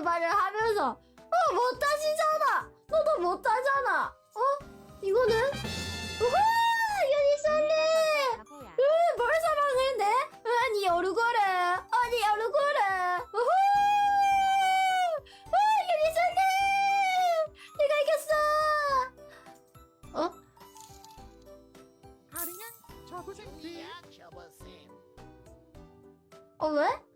그런 말을 하면서 어 못하시잖아! 너도 못하잖아! 어? 이거는? 우와! 유니솔리! 뭘 사랑했네? 아니 얼굴에. 아니 얼굴에. 우후! 아, 유니솔리! 내가 이겼어! 어? 아리냥 접으세요 접으세요 어 왜?